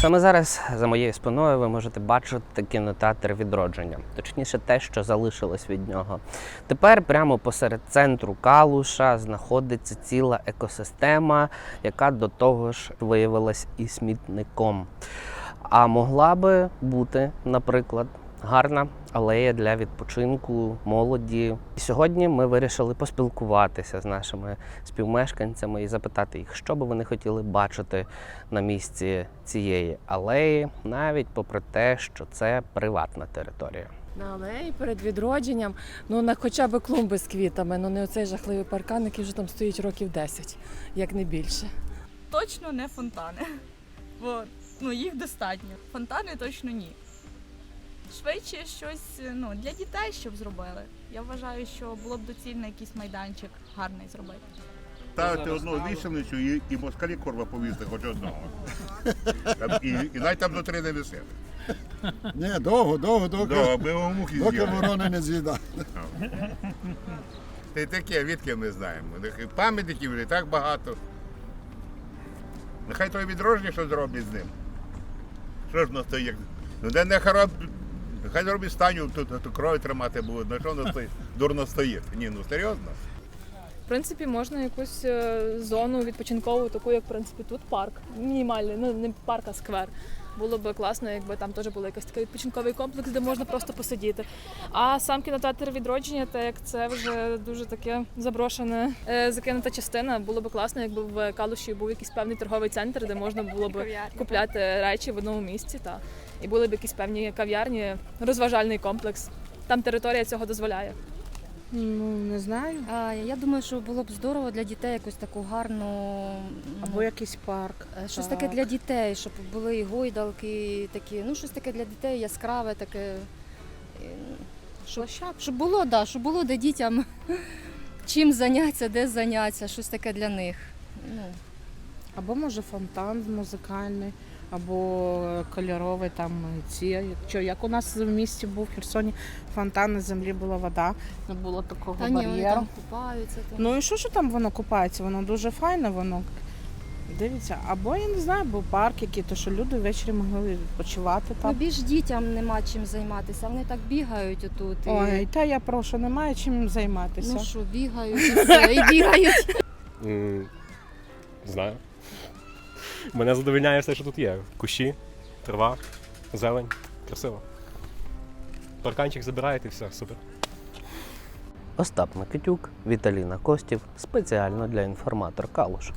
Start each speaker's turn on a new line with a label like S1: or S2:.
S1: Саме зараз за моєю спиною ви можете бачити кінотеатр відродження, точніше, те, що залишилось від нього. Тепер прямо посеред центру Калуша знаходиться ціла екосистема, яка до того ж виявилась і смітником. А могла би бути, наприклад, гарна алея для відпочинку молоді. І сьогодні ми вирішили поспілкуватися з нашими співмешканцями і запитати їх, що би вони хотіли бачити на місці цієї алеї, навіть попри те, що це приватна територія.
S2: На алеї перед відродженням, ну на хоча б клумби з квітами, ну не оцей жахливий паркан, який вже там стоїть років 10, як не більше.
S3: точно не фонтани. Бо ну, їх достатньо. Фонтани точно ні. Швидше щось ну, для дітей, щоб зробили. Я вважаю, що було б доцільно якийсь майданчик гарний зробити.
S4: Ставити одну вісельницю і, і москалі корва повісти хоч одного. Там, і, і навіть там до три не висить.
S5: Ні, довго, довго,
S4: Да,
S5: доки,
S4: аби його мухи
S5: доки
S4: з'їли.
S5: ворони не з'їдають.
S4: Та й таке, відки ми знаємо. Нехай Пам'ятників вже і так багато. Нехай той відродження що зроблять з ним. Що ж воно стоїть? як- Ну де не хараб. Нехай зроблять станю, тут, тут крові тримати буде. На що воно стоїть? Дурно стоїть. Ні, ну серйозно.
S6: В принципі, можна якусь е, зону відпочинкову, таку як в принципі тут парк. Мінімальний, ну не парк, а сквер. Було б класно, якби там теж був якийсь такий відпочинковий комплекс, де можна просто посидіти. А сам кінотеатр відродження, так як це вже дуже таке заброшене, е, закинута частина. Було б класно, якби в Калуші був якийсь певний торговий центр, де можна було б купляти речі в одному місці. Та. І були б якісь певні кав'ярні, розважальний комплекс. Там територія цього дозволяє.
S7: Ну, не знаю.
S8: А, Я думаю, що було б здорово для дітей якусь таку гарну ну,
S7: Або якийсь парк.
S8: е, щось
S7: так.
S8: таке для дітей, щоб були і гойдалки, і такі, ну щось таке для дітей яскраве, таке. Щоб, щоб було, да, щоб було де дітям чим зайнятися, де зайнятися, щось таке для них. Ну,
S7: Або може фонтан музикальний, або кольоровий там ці. Що, як у нас в місті був в Херсоні фонтан, на землі була вода, не було такого
S8: та ні, вони там купаються. Там.
S7: Ну і що ж там воно купається? Воно дуже файне, воно дивіться. Або я не знаю, був парк який, то що люди ввечері могли відпочивати
S8: Ну,
S7: там.
S8: більш дітям нема чим займатися, вони так бігають отут. І,
S7: Ой, та я прошу, немає чим займатися.
S8: ну що, бігають і все, і бігають.
S9: Не знаю. Мене задовільняє все, що тут є. Кущі, трава, зелень. Красиво. Парканчик забираєте і все, супер.
S1: Остап Микитюк, Віталіна Костів спеціально для інформатор Калуш.